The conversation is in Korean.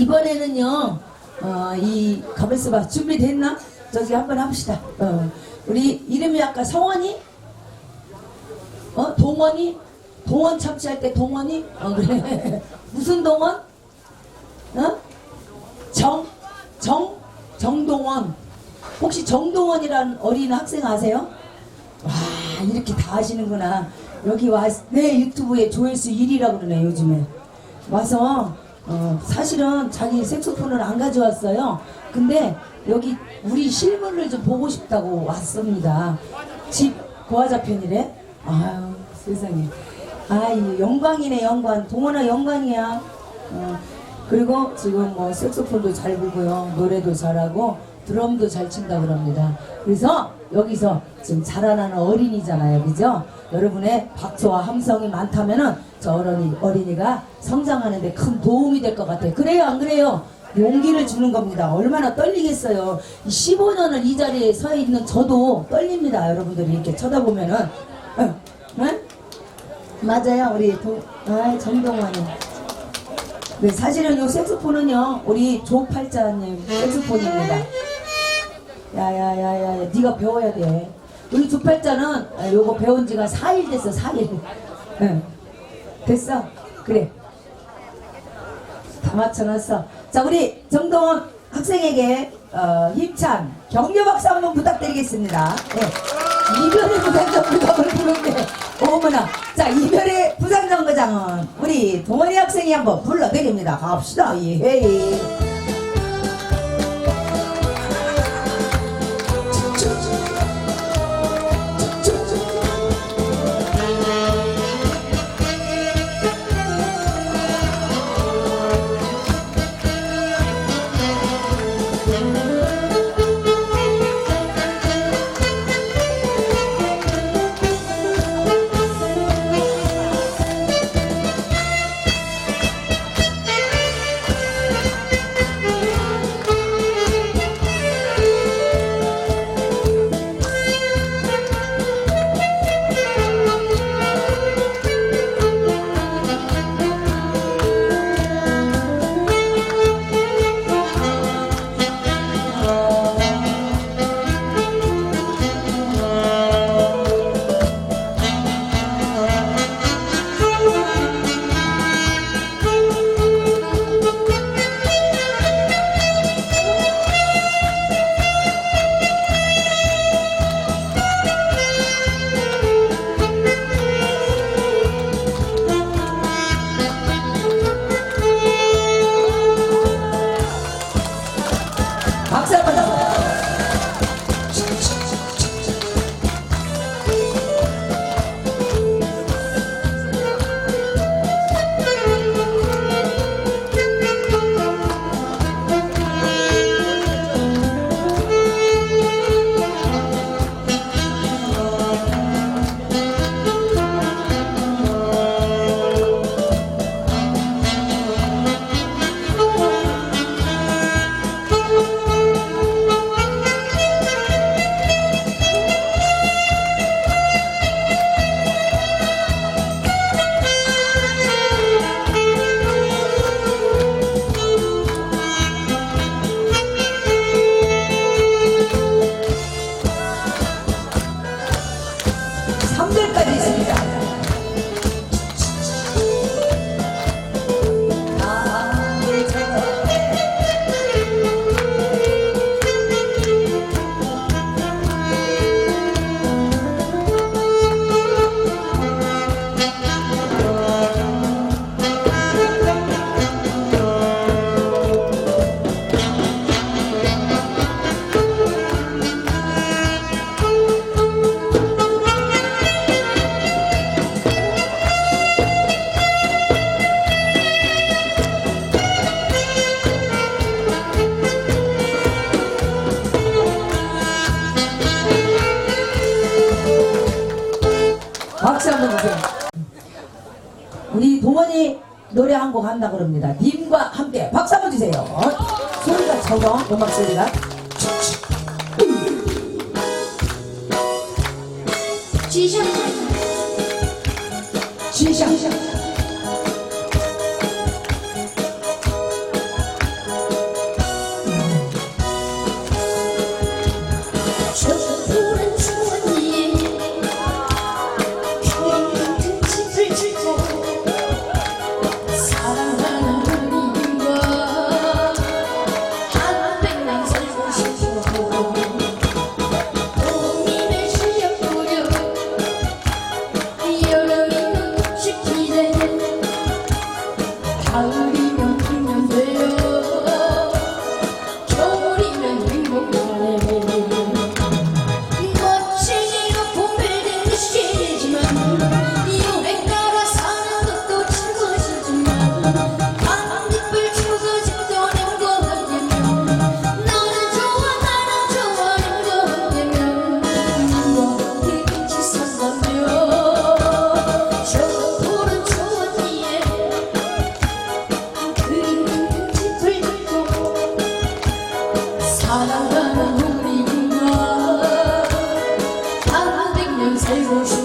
이번에는요, 어, 이, 가만있어 봐. 준비됐나? 저기 한번 합시다. 어, 우리 이름이 아까 성원이? 어, 동원이? 동원 참치할 때 동원이? 어, 그래. 무슨 동원? 어? 정, 정, 정동원. 혹시 정동원이라는 어린 학생 아세요? 와, 이렇게 다 아시는구나. 여기 와, 네, 유튜브에 조회수 1위라고 그러네, 요즘에. 와서, 어, 사실은 자기 색소폰을 안 가져왔어요. 근데 여기 우리 실물을 좀 보고 싶다고 왔습니다. 집 고화자 편이래? 아유, 세상에. 아유, 영광이네, 영광. 동원아, 영광이야. 어, 그리고 지금 뭐 색소폰도 잘 불고요. 노래도 잘하고 드럼도 잘 친다 그럽니다. 그래서 여기서 지금 자라나는 어린이잖아요. 그죠? 여러분의 박수와 함성이 많다면은 저 어린이, 어린이가 성장하는데 큰 도움이 될 것 같아요. 그래요? 안 그래요? 용기를 주는 겁니다. 얼마나 떨리겠어요. 15년을 이 자리에 서 있는 저도 떨립니다. 여러분들이 이렇게 쳐다보면은. 응? 응? 맞아요. 우리 도, 아, 정동환이. 네, 사실은 요 색소폰은요, 우리 조팔자님 색소폰입니다. 야야야야, 네가 배워야 돼. 우리 조팔자는 아, 요거 배운 지가 4일 됐어, 4일. 응. 됐어? 그래. 다 맞춰놨어. 자, 우리 정동원 학생에게 어, 힘찬 격려 박수 한번 부탁드리겠습니다. 네. 이별의 부산정거장을 부르는데 어머나. 자, 이별의 부산정거장은 우리 동원이 학생이 한번 불러드립니다. 갑시다. 예. 우리 동원이 노래 한 곡 한다 그럽니다. 님과 함께 박수 한번 주세요. 소리가 적어, 음악 소리가. 지상 시작. 阿拉不能糊里糊涂，阿拉宁。